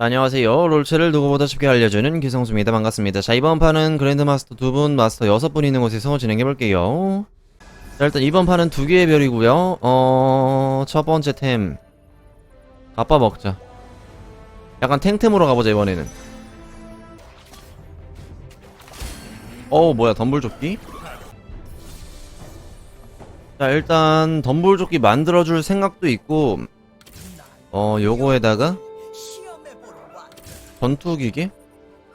안녕하세요. 롤체를 누구보다 쉽게 알려주는 기성수입니다. 반갑습니다. 자, 이번 판은 그랜드마스터 두 분, 마스터 여섯 분 있는 곳에서 진행해볼게요. 자, 일단 이번 판은 두 개의 별이고요 어, 첫 번째 템. 아빠 먹자. 약간 탱템으로 가보자, 이번에는. 어우, 뭐야, 덤불조끼? 자, 일단, 덤불조끼 만들어줄 생각도 있고, 어, 요거에다가, 전투기계?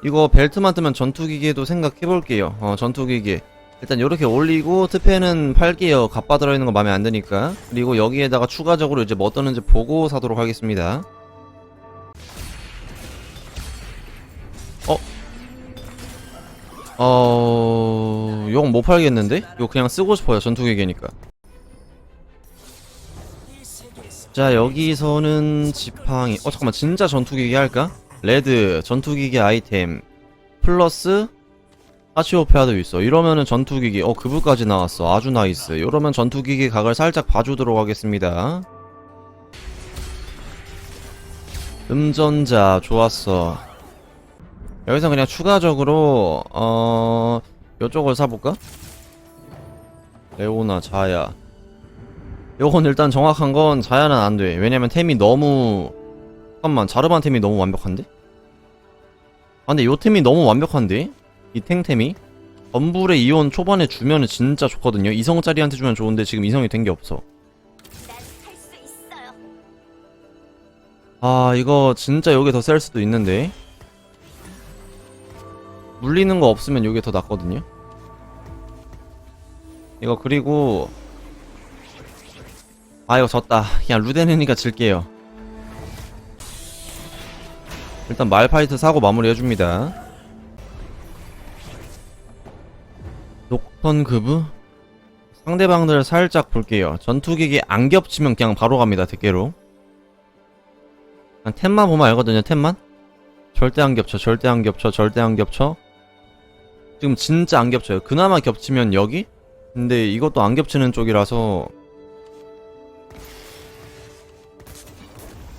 이거 벨트만 뜨면 전투기계도 생각해볼게요. 어, 전투기계. 일단 이렇게 올리고 특패는 팔게요. 갑바 들어있는 거 마음에 안 드니까. 그리고 여기에다가 추가적으로 이제 뭐 뜨는지 보고 사도록 하겠습니다. 어? 어... 이건 못 팔겠는데? 이거 그냥 쓰고 싶어요. 전투기계니까. 자 여기서는 지팡이 어 잠깐만 진짜 전투기계 할까? 레드 전투기계 아이템 플러스 하치오 페아도 있어. 이러면은 전투기계 어 그부까지 나왔어. 아주 나이스. 이러면 전투기계 각을 살짝 봐주도록 하겠습니다. 음전자 좋았어. 여기서 그냥 추가적으로 어 요쪽을 사볼까? 레오나 자야. 요건 일단 정확한 건 자야는 안돼. 왜냐면 템이 너무 잠깐만 자르반 템이 너무 완벽한데? 아 근데 요 템이 너무 완벽한데? 이 탱템이? 덤불의 이온 초반에 주면은 진짜 좋거든요 이성짜리한테 주면 좋은데 지금 이성이 된 게 없어. 아 이거 진짜 요게 더셀 수도 있는데 물리는 거 없으면 요게 더 낫거든요 이거 그리고 아 이거 졌다 그냥 루데는니까 질게요 일단 말파이트 사고 마무리 해줍니다. 녹턴 그브? 상대방들 살짝 볼게요. 전투기기 안 겹치면 그냥 바로 갑니다 그냥 템만 보면 알거든요 템만? 절대 안 겹쳐 절대 안 겹쳐 절대 안 겹쳐. 지금 진짜 안 겹쳐요. 그나마 겹치면 여기? 근데 이것도 안 겹치는 쪽이라서.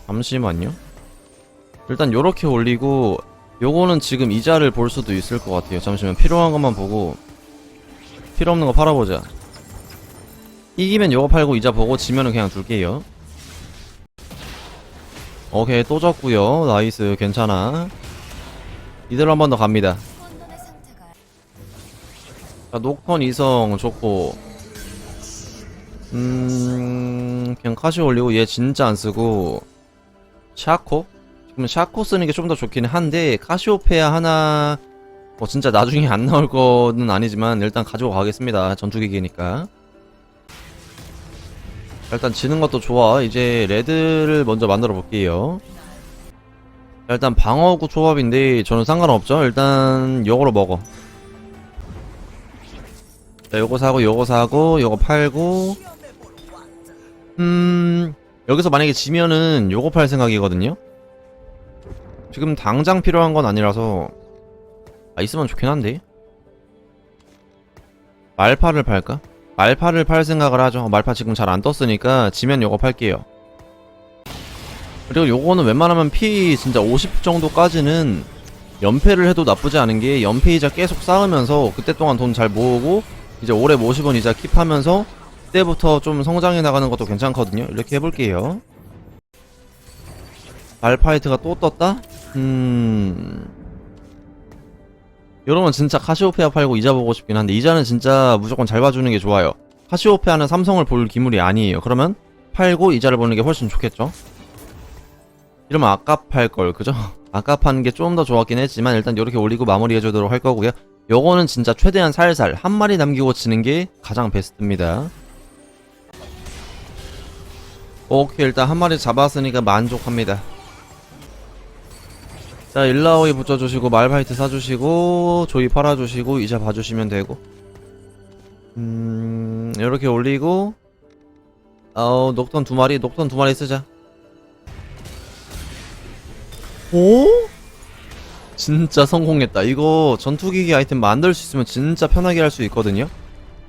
잠시만요 일단 요렇게 올리고 요거는 지금 이자를 볼 수도 있을 것 같아요. 잠시만 필요한 것만 보고 필요 없는 거 팔아보자. 이기면 요거 팔고 이자 보고 지면은 그냥 둘게요. 오케이 또 졌구요. 나이스 괜찮아. 이대로 한 번 더 갑니다. 자 녹턴 이성 좋고. 음 그냥 카시 올리고 얘 진짜 안 쓰고 샤코? 지금 샤코 쓰는 게 좀 더 좋긴 한데 카시오페아 하나 뭐 진짜 나중에 안 나올 거는 아니지만 일단 가지고 가겠습니다. 전투기기니까. 일단 지는 것도 좋아. 이제 레드를 먼저 만들어 볼게요. 일단 방어구 조합인데 저는 상관없죠. 일단 요거로 먹어. 자, 요거 사고, 요거 사고, 요거 팔고. 음, 여기서 만약에 지면은 요거 팔 생각이거든요? 지금 당장 필요한 건 아니라서. 아, 있으면 좋긴 한데. 말파를 팔까? 말파를 팔 생각을 하죠. 말파 지금 잘 안 떴으니까 지면 요거 팔게요. 그리고 요거는 웬만하면 피 진짜 50 정도까지는 연패를 해도 나쁘지 않은 게 연패이자 계속 쌓으면서 그때 동안 돈 잘 모으고 이제 올해 50원 이자 킵하면서 그때부터 좀 성장해 나가는 것도 괜찮거든요. 이렇게 해볼게요. 알파이트가 또 떴다? 음... 이러면 진짜 카시오페아 팔고 이자 보고 싶긴 한데 이자는 진짜 무조건 잘 봐주는 게 좋아요. 카시오페아는 삼성을 볼 기물이 아니에요. 그러면 팔고 이자를 보는 게 훨씬 좋겠죠? 이러면 아깝할 그죠? 아깝한 게좀 더 좋았긴 했지만 일단 이렇게 올리고 마무리해 주도록 할 거고요. 요거는 진짜 최대한 살살 한 마리 남기고 치는 게 가장 베스트입니다. 오케이 일단 한 마리 잡았으니까 만족합니다. 자 일라오이 붙여주시고 말파이트 사주시고 조이 팔아주시고 이자 봐주시면 되고 음 이렇게 올리고 어 녹턴 두 마리 녹턴 두 마리 쓰자. 오? 진짜 성공했다. 이거 전투기기 아이템 만들 수 있으면 진짜 편하게 할 수 있거든요.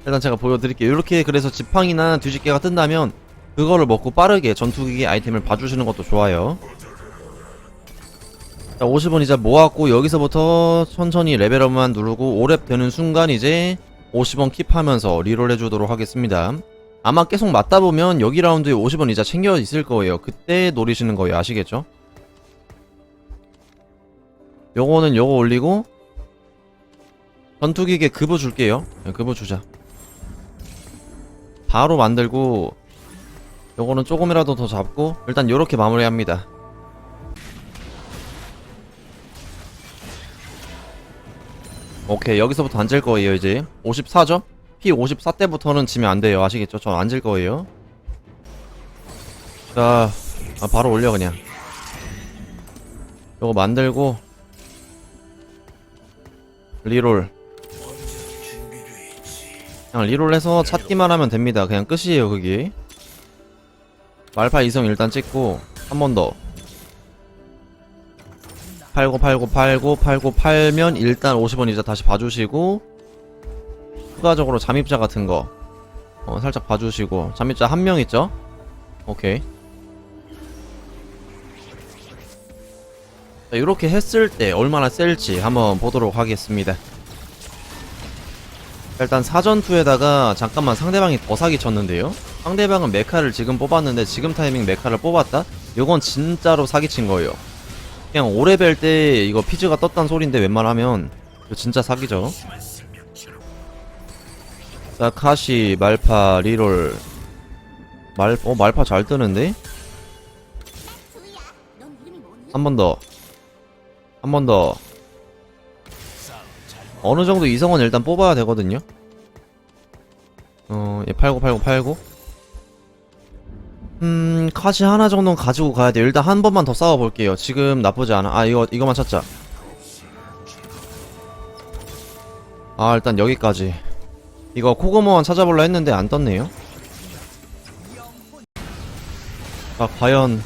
일단 제가 보여드릴게요. 이렇게 그래서 지팡이나 뒤집개가 뜬다면 그거를 먹고 빠르게 전투기기 아이템을 봐주시는 것도 좋아요. 자 50원 이제 모았고 여기서부터 천천히 레벨업만 누르고 5렙 되는 순간 이제 50원 킵하면서 리롤 해주도록 하겠습니다. 아마 계속 맞다 보면 여기 라운드에 50원 이자 챙겨 있을 거예요. 그때 노리시는 거예요. 아시겠죠? 요거는 요거 올리고 전투기계 급부 줄게요. 네, 급부 주자. 바로 만들고 요거는 조금이라도 더 잡고 일단 요렇게 마무리합니다 오케이 여기서부터 앉을 거예요 이제. 54죠? P 54 때부터는 지면 안 돼요. 아시겠죠? 전 앉을 거예요. 자 아, 바로 올려 그냥. 요거 만들고. 리롤. 그냥 리롤해서 찾기만 하면 됩니다. 그냥 끝이에요 그게. 말파 이성 일단 찍고 한 번더 팔고 팔고 팔고 팔고 팔면 일단 50원 이자 다시 봐주시고 추가적으로 잠입자 같은 거 어, 살짝 봐주시고 잠입자 한 명 있죠? 오케이 자, 이렇게 했을 때 얼마나 셀지 한번 보도록 하겠습니다 일단 사전투에다가 잠깐만 상대방이 더 사기 쳤는데요 상대방은 메카를 지금 뽑았는데 지금 타이밍 메카를 뽑았다? 이건 진짜로 사기친 거예요 그냥 5레벨 때 이거 피즈가 떴단 소린데 웬만하면 이거 진짜 사기죠 자 카시 말파 리롤 말, 어 말파 잘 뜨는데? 한 번 더. 한 번 더. 어느 정도 이성은 일단 뽑아야 되거든요. 어, 얘 팔고 팔고 팔고. 음, 카시 하나 정도는 가지고 가야 돼요. 일단 한 번만 더 싸워볼게요. 지금 나쁘지 않아. 아, 이거, 이거만 찾자. 아, 일단 여기까지. 이거 코그모만 찾아볼라 했는데 안 떴네요. 자, 과연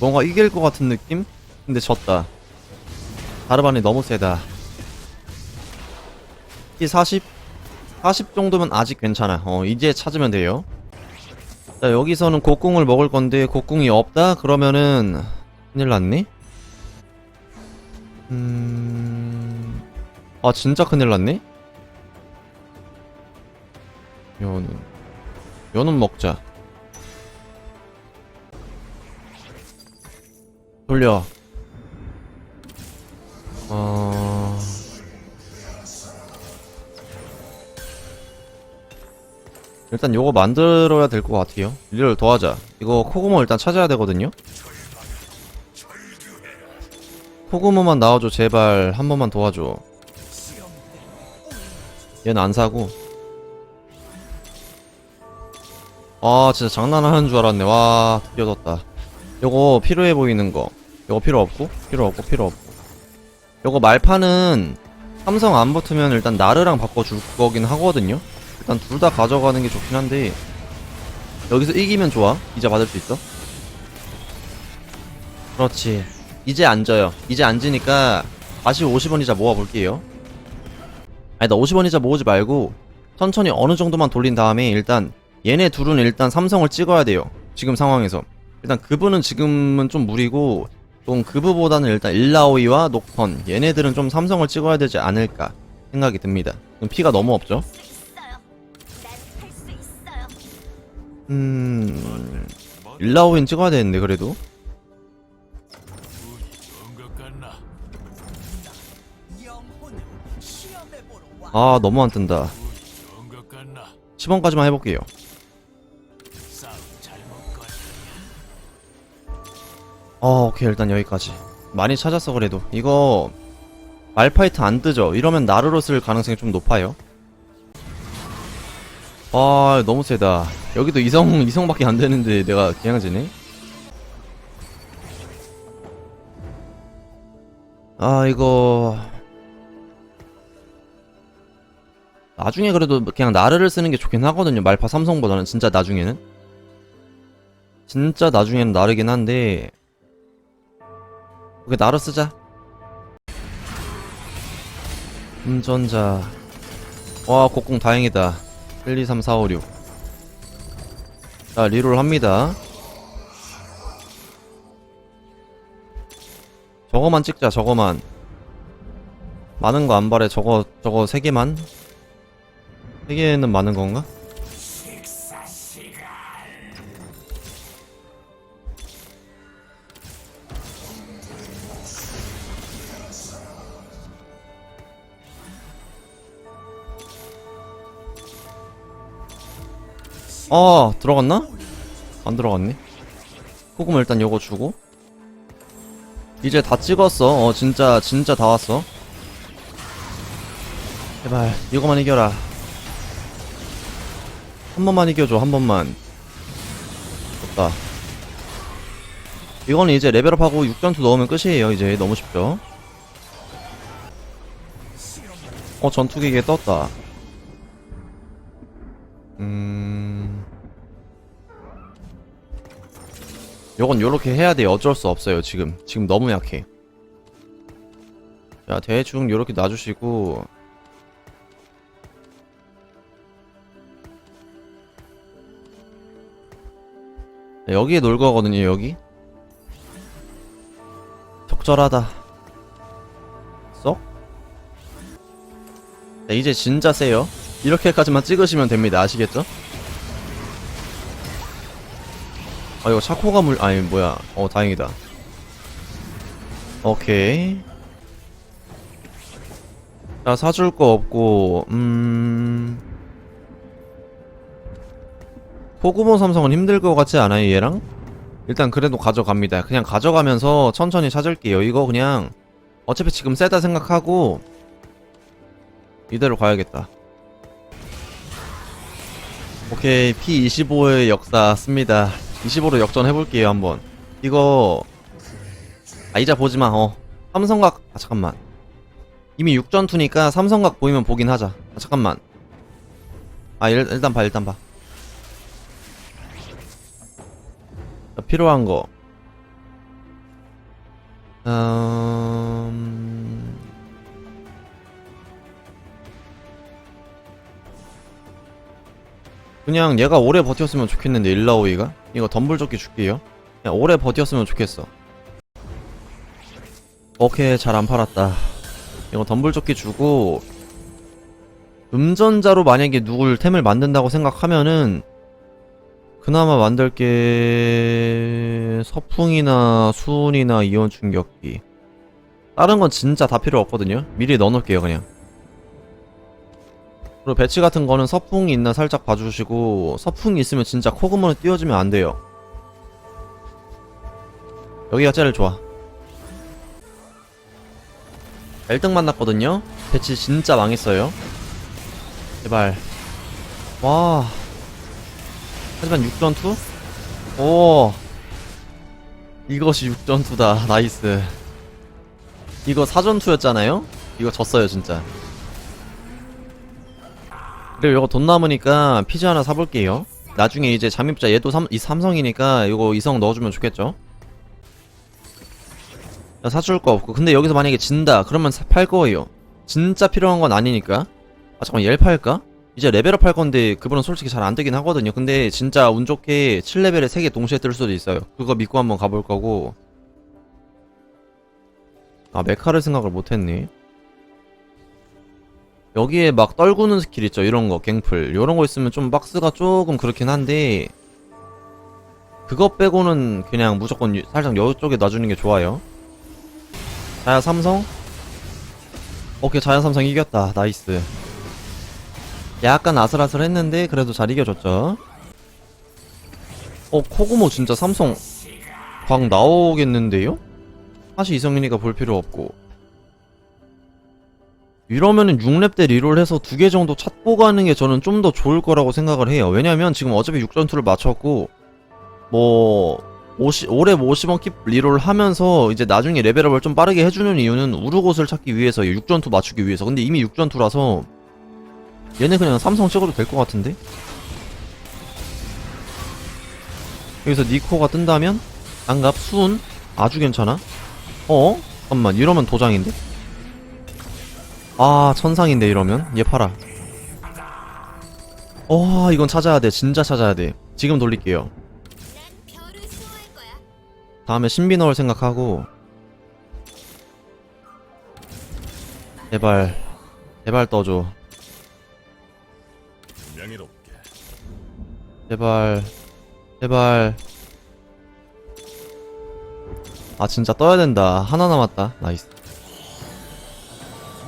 뭔가 이길 것 같은 느낌? 근데 졌다. 다르반이 너무 세다. 이 40? 40 정도면 아직 괜찮아. 어, 이제 찾으면 돼요. 자, 여기서는 곡궁을 먹을 건데, 곡궁이 없다? 그러면은, 큰일 났네? 음, 아, 진짜 큰일 났네? 연은, 연은 먹자. 돌려. 일단 요거 만들어야 될 것 같아요. 리를 더 하자. 이거 코구모 일단 찾아야 되거든요. 코구모만 나와줘 제발 한 번만 도와줘. 얘는 안 사고. 아 진짜 장난하는 줄 알았네. 와 떴다. 요거 필요해 보이는 거. 요거 필요 없고 필요 없고 필요 없고. 요거 말파는 삼성 안 붙으면 일단 나르랑 바꿔줄 거긴 하거든요. 일단 둘 다 가져가는 게 좋긴 한데 여기서 이기면 좋아. 이제 받을 수 있어. 그렇지. 이제 앉아요. 이제 앉으니까 다시 50원 이자 모아볼게요. 아니 나 50원 이자 모으지 말고 천천히 어느 정도만 돌린 다음에 일단 얘네 둘은 일단 삼성을 찍어야 돼요. 지금 상황에서. 일단 그분은 지금은 좀 무리고 좀 그부보다는 일단 일라오이와 녹턴 얘네들은 좀 삼성을 찍어야 되지 않을까 생각이 듭니다. 피가 너무 없죠? 음... 일라오이는 찍어야 되는데 그래도. 아 너무 안 뜬다. 10원까지만 해볼게요. 어 오케이 일단 여기까지. 많이 찾았어 그래도. 이거 말파이트 안 뜨죠? 이러면 나르로 쓸 가능성이 좀 높아요 아 너무 세다. 여기도 이성 이성밖에 안 되는데 내가 그냥 지네? 아 이거. 나중에 그래도 그냥 나르를 쓰는 게 좋긴 하거든요. 말파 삼성보다는 진짜 나중에는. 진짜 나중에는 나르긴 한데. 오케이 나르 쓰자. 운전자. 와 곡궁 다행이다 1 2 3 4 5 6 자, 리롤 합니다. 저거만 찍자 저거만 많은 거 안 바래 저거 저거 세 개만 세 개는 많은 건가? 아 들어갔나? 안 들어갔네. 소금 일단 요거 주고. 이제 다 찍었어. 어 진짜 진짜 다 왔어. 제발 이거만 이겨라. 한 번만 이겨줘 한 번만. 좋다. 이거는 이제 레벨업하고 6전투 넣으면 끝이에요. 이제 너무 쉽죠? 어 전투기계 떴다 요건 요렇게 해야 돼요 어쩔 수 없어요 지금. 지금 너무 약해. 자 대충 요렇게 놔주시고. 네, 여기에 놀 거거든요 여기. 적절하다. 쏙. 자, 이제 진짜 세요. 이렇게까지만 찍으시면 됩니다. 아시겠죠? 아 이거 차코가 물 아니 뭐야. 어 다행이다. 오케이. 자 사줄 거 없고 음. 포구몬 삼성은 힘들 것 같지 않아요 얘랑? 일단 그래도 가져갑니다. 그냥 가져가면서 천천히 찾을게요. 이거 그냥 어차피 지금 세다 생각하고 이대로 가야겠다. 오케이 P25의 역사 씁니다 25로 역전해볼게요 한번. 이거 아 이자 보지마 어. 삼성각 아 잠깐만. 이미 6전투니까 삼성각 보이면 보긴 하자. 아 잠깐만. 아 일, 일단 봐 일단 봐. 자, 필요한 거. 음... 그냥 얘가 오래 버텼으면 좋겠는데 일라오이가? 이거 덤블조끼 줄게요. 그냥 오래 버텼으면 좋겠어. 오케이 잘 안 팔았다. 이거 덤블조끼 주고 음전자로 만약에 누굴 템을 만든다고 생각하면은 그나마 만들 게 서풍이나 수은이나 이온 충격기. 다른 건 진짜 다 필요 없거든요. 미리 넣어놓을게요 그냥 그리고 배치 같은 거는 서풍이 있나 살짝 봐주시고 서풍이 있으면 진짜 코그모는 띄워주면 안 돼요. 여기가 제일 좋아. 1등 만났거든요. 배치 진짜 망했어요. 제발. 와. 하지만 6전투? 오. 이것이 6전투다. 나이스. 이거 4전투였잖아요? 이거 졌어요, 진짜. 그리고 이거 돈 남으니까 피자 하나 사볼게요. 나중에 이제 잠입자 얘도 삼, 이 삼성이니까 이거 이성 넣어주면 좋겠죠? 나 사줄 거 없고 근데 여기서 만약에 진다 그러면 사, 팔 거예요. 진짜 필요한 건 아니니까. 아 잠깐 얘를 팔까? 이제 레벨업 할 건데 그분은 솔직히 잘 안 뜨긴 하거든요. 근데 진짜 운 좋게 7레벨에 3개 동시에 뜰 수도 있어요. 그거 믿고 한번 가볼 거고. 아 메카를 생각을 못했네. 여기에 막 떨구는 스킬 있죠. 이런 거 갱플. 요런 거 있으면 좀 박스가 조금 그렇긴 한데 그거 빼고는 그냥 무조건 유- 살짝 여쪽에 놔주는 게 좋아요. 자야 삼성? 오케이 자야 삼성 이겼다. 나이스. 약간 아슬아슬 했는데 그래도 잘 이겨줬죠. 어 코구모 진짜 삼성 광 나오겠는데요? 사실 이성민이가 볼 필요 없고 이러면은 6렙 때 리롤 해서 두 개 정도 찾고 가는 게 저는 좀 더 좋을 거라고 생각을 해요. 왜냐면 지금 어차피 6전투를 맞췄고, 뭐, 50, 올해 50원 킵 리롤 하면서 이제 나중에 레벨업을 좀 빠르게 해주는 이유는 우르곳을 찾기 위해서 6전투 맞추기 위해서. 근데 이미 6전투라서 얘네 그냥 삼성 찍어도 될 것 같은데? 여기서 니코가 뜬다면? 안갑, 수은? 아주 괜찮아? 어? 잠깐만, 이러면 도장인데? 아 천상인데 이러면? 얘 팔아. 어 이건 찾아야 돼. 진짜 찾아야 돼. 지금 돌릴게요. 다음에 신비 넣을 생각하고. 제발. 제발 떠줘. 제발. 제발. 아 진짜 떠야 된다. 하나 남았다. 나이스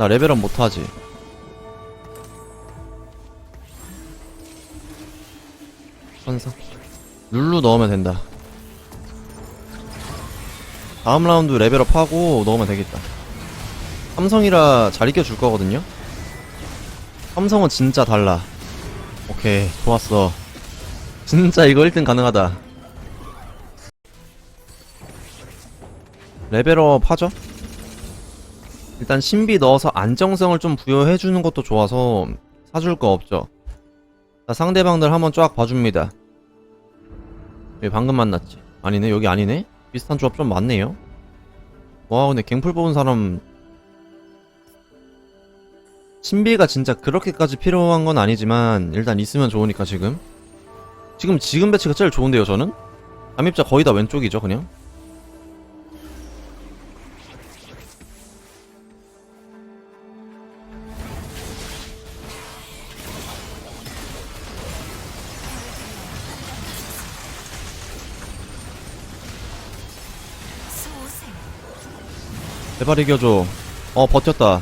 나 레벨업 못하지. 천사. 룰루 넣으면 된다. 다음 라운드 레벨업 하고 넣으면 되겠다. 삼성이라 잘 이겨줄 거거든요? 삼성은 진짜 달라. 오케이 좋았어. 진짜 이거 1등 가능하다. 레벨업 하죠 일단 신비 넣어서 안정성을 좀 부여해주는 것도 좋아서 사줄 거 없죠. 자 상대방들 한번 쫙 봐줍니다. 여기 방금 만났지. 아니네 여기 아니네? 비슷한 조합 좀 많네요. 와 근데 갱플 뽑은 사람. 신비가 진짜 그렇게까지 필요한 건 아니지만 일단 있으면 좋으니까 지금. 지금 지금 배치가 제일 좋은데요 저는? 잠입자 거의 다 왼쪽이죠 그냥 제발 이겨줘. 어 버텼다.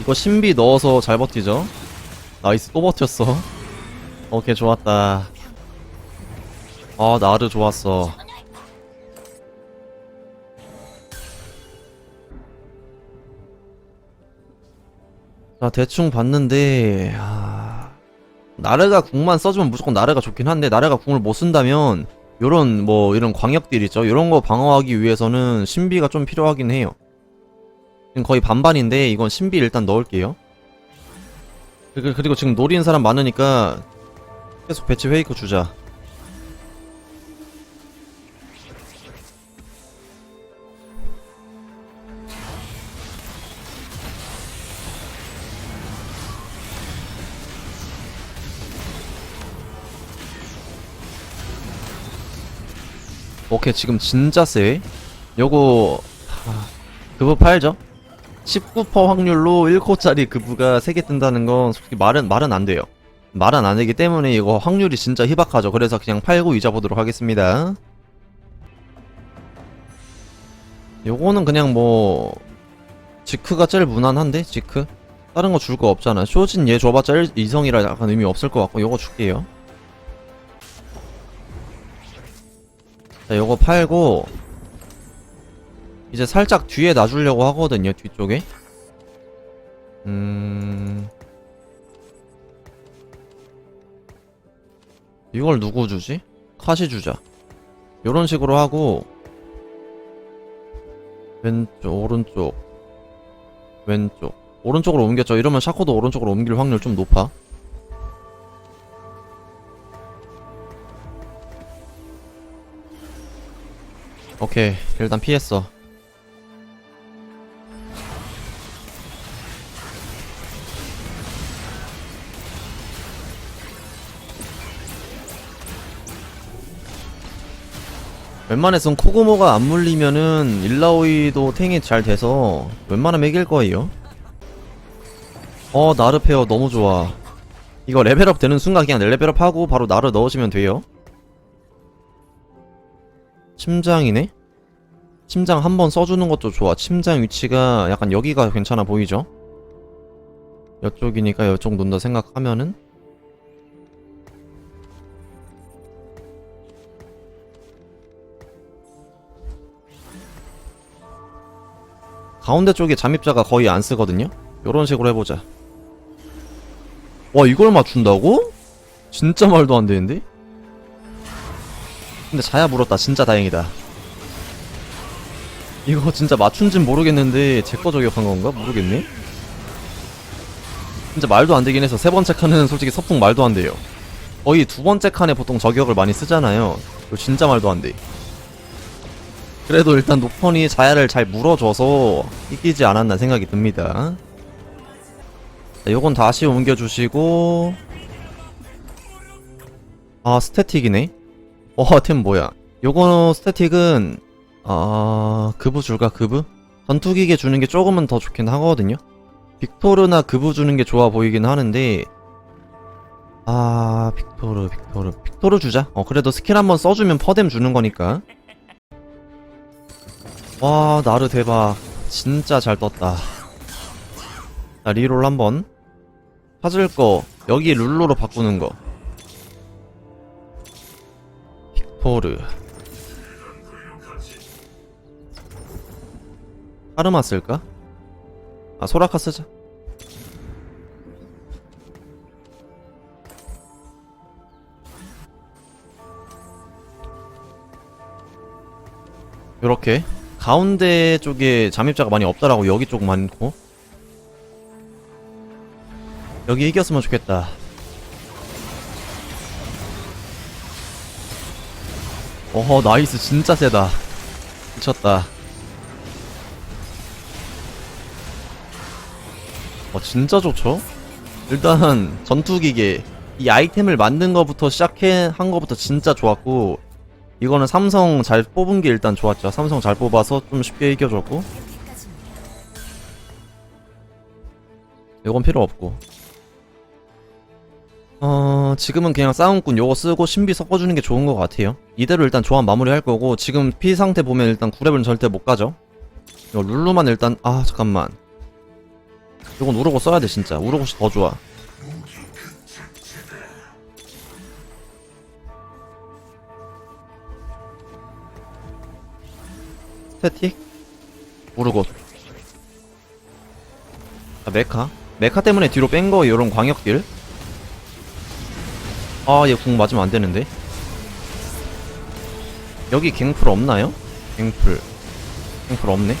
이거 신비 넣어서 잘 버티죠? 나이스. 또 버텼어. 오케이 좋았다. 아 나르 좋았어. 자 대충 봤는데 아... 나르가 궁만 써주면 무조건 나르가 좋긴 한데 나르가 궁을 못 쓴다면 요런 뭐 이런 광역딜 있죠? 요런 거 방어하기 위해서는 신비가 좀 필요하긴 해요 지금 거의 반반인데 이건 신비 일단 넣을게요. 그리고 지금 노리는 사람 많으니까 계속 배치 페이크 주자. 오케이 지금 진짜 세. 요거 하, 그거 팔죠 19% 확률로 1코짜리 그부가 3개 뜬다는 건 솔직히 말은 말은 안 돼요. 말은 안 되기 때문에 이거 확률이 진짜 희박하죠. 그래서 그냥 팔고 잊어보도록 하겠습니다. 요거는 그냥 뭐 지크가 제일 무난한데 지크? 다른 거 줄 거 없잖아. 쇼진 얘 줘봤자 일- 이성이라 약간 의미 없을 것 같고 요거 줄게요. 자 요거 팔고 이제 살짝 뒤에 놔주려고 하거든요, 뒤쪽에. 음. 이걸 누구 주지? 카시 주자. 요런 식으로 하고, 왼쪽, 오른쪽, 왼쪽. 오른쪽으로 옮겼죠. 이러면 샤코도 오른쪽으로 옮길 확률 좀 높아. 오케이. 일단 피했어. 웬만해선 코고모가 안 물리면은 일라오이도 탱이 잘 돼서 웬만하면 이길 거예요. 어 나르 페어 너무 좋아. 이거 레벨업 되는 순간 그냥 레벨업 하고 바로 나르 넣으시면 돼요. 침장이네? 침장 한 번 써주는 것도 좋아. 침장 위치가 약간 여기가 괜찮아 보이죠? 이쪽이니까 이쪽 논다 생각하면은 가운데 쪽에 잠입자가 거의 안 쓰거든요? 요런 식으로 해보자. 와, 이걸 맞춘다고? 진짜 말도 안 되는데? 근데 자야 물었다. 진짜 다행이다. 이거 진짜 맞춘진 모르겠는데, 제 거 저격한 건가? 모르겠네? 진짜 말도 안 되긴 해서 세 번째 칸은 솔직히 서풍 말도 안 돼요. 거의 두 번째 칸에 보통 저격을 많이 쓰잖아요. 진짜 말도 안 돼. 그래도 일단 노펀이 자야를 잘 물어줘서 이기지 않았나 생각이 듭니다. 자, 요건 다시 옮겨주시고. 아 스태틱이네? 어 템 뭐야? 요거 스태틱은 아 그부 줄까 그부? 전투기계 주는 게 조금은 더 좋긴 하거든요. 빅토르나 그부 주는 게 좋아 보이긴 하는데. 아 빅토르 빅토르. 빅토르 주자. 어 그래도 스킬 한번 써주면 퍼뎀 주는 거니까 와 나르 대박. 진짜 잘 떴다. 자 리롤 한번. 찾을 거. 여기 룰루로 바꾸는 거. 빅토르. 하르마 쓸까? 아 소라카 쓰자. 요렇게 가운데 쪽에 잠입자가 많이 없더라고 여기 쪽 많고. 여기 이겼으면 좋겠다. 어허 나이스. 진짜 세다. 미쳤다. 어 진짜 좋죠? 일단 전투기계. 이 아이템을 만든 거부터 시작해 한 거부터 진짜 좋았고 이거는 삼성 잘 뽑은 게 일단 좋았죠. 삼성 잘 뽑아서 좀 쉽게 이겨줬고. 이건 필요 없고. 어 지금은 그냥 싸움꾼 요거 쓰고 신비 섞어주는 게 좋은 것 같아요. 이대로 일단 조합 마무리 할 거고 지금 피 상태 보면 일단 9렙은 절대 못 가죠. 이거 룰루만 일단 아 잠깐만. 이건 우르고 써야 돼 진짜. 우르고시 더 좋아 스태틱? 우르고. 아 메카? 메카 때문에 뒤로 뺀 거 이런 광역딜 아얘 궁 맞으면 안 되는데. 여기 갱플 없나요? 갱플. 갱플 없네?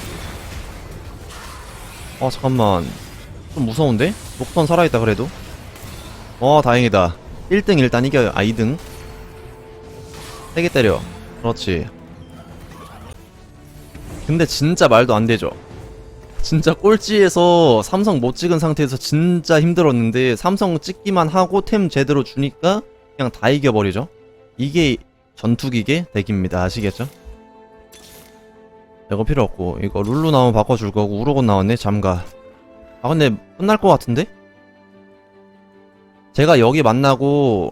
아 잠깐만. 좀 무서운데? 녹턴 살아있다 그래도? 어 다행이다. 1등 일단 이겨요. 아 2등. 세게 때려. 그렇지 근데 진짜 말도 안 되죠. 진짜 꼴찌에서 삼성 못 찍은 상태에서 진짜 힘들었는데 삼성 찍기만 하고 템 제대로 주니까 그냥 다 이겨버리죠. 이게 전투기계 덱입니다. 아시겠죠? 이거 필요 없고. 이거 룰루 나오면 바꿔줄 거고 우르곤 나왔네 잠가. 아 근데 끝날 것 같은데? 제가 여기 만나고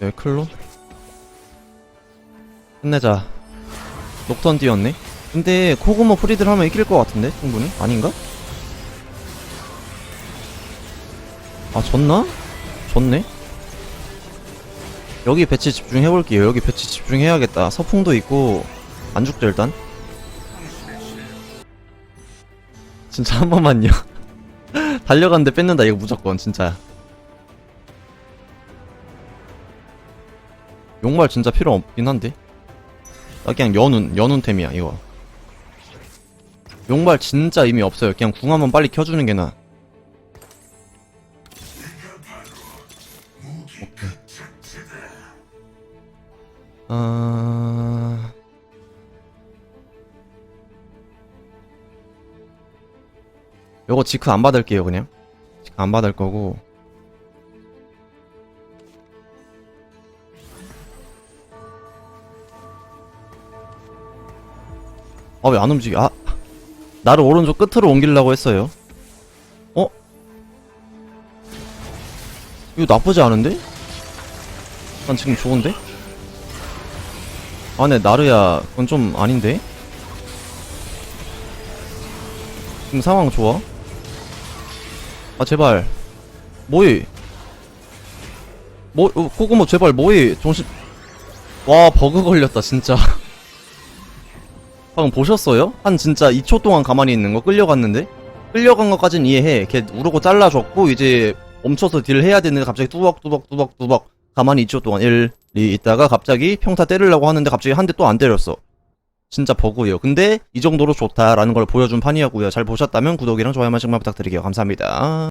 여기 클로? 끝내자 녹턴 뛰었네? 근데 코그모 프리들 하면 이길 것 같은데 충분히? 아닌가? 아 졌나? 졌네? 여기 배치 집중해볼게요 여기 배치 집중해야겠다 서풍도 있고 안 죽죠 일단 진짜 한 번만요 달려갔는데 뺏는다 이거 무조건 진짜 용말 진짜 필요 없긴 한데. 나 그냥 연운 연운템이야 이거. 용발 진짜 의미 없어요. 그냥 궁 한번 빨리 켜주는 게 나아. 아... 요거 지크 안 받을게요 그냥. 지크 안 받을 거고 아 왜 안 움직여 아 나를 오른쪽 끝으로 옮기려고 했어요 어? 이거 나쁘지 않은데? 난 지금 좋은데? 아, 네, 나르야, 그건 좀 아닌데? 지금 상황 좋아? 아, 제발. 뭐해? 뭐, 어, 코고모, 제발, 뭐해? 정신. 와, 버그 걸렸다, 진짜. 방금 보셨어요? 한 진짜 2초 동안 가만히 있는 거 끌려갔는데? 끌려간 것까진 이해해. 걔 우르고 잘라줬고, 이제 멈춰서 딜을 해야 되는데 갑자기 뚜벅뚜벅뚜벅뚜벅 가만히 2초 동안 1, 2 있다가 갑자기 평타 때리려고 하는데 갑자기 한 대 또 안 때렸어. 진짜 버그예요. 근데 이 정도로 좋다라는 걸 보여준 판이었고요. 잘 보셨다면 구독이랑 좋아요 한 번씩만 부탁드릴게요. 감사합니다.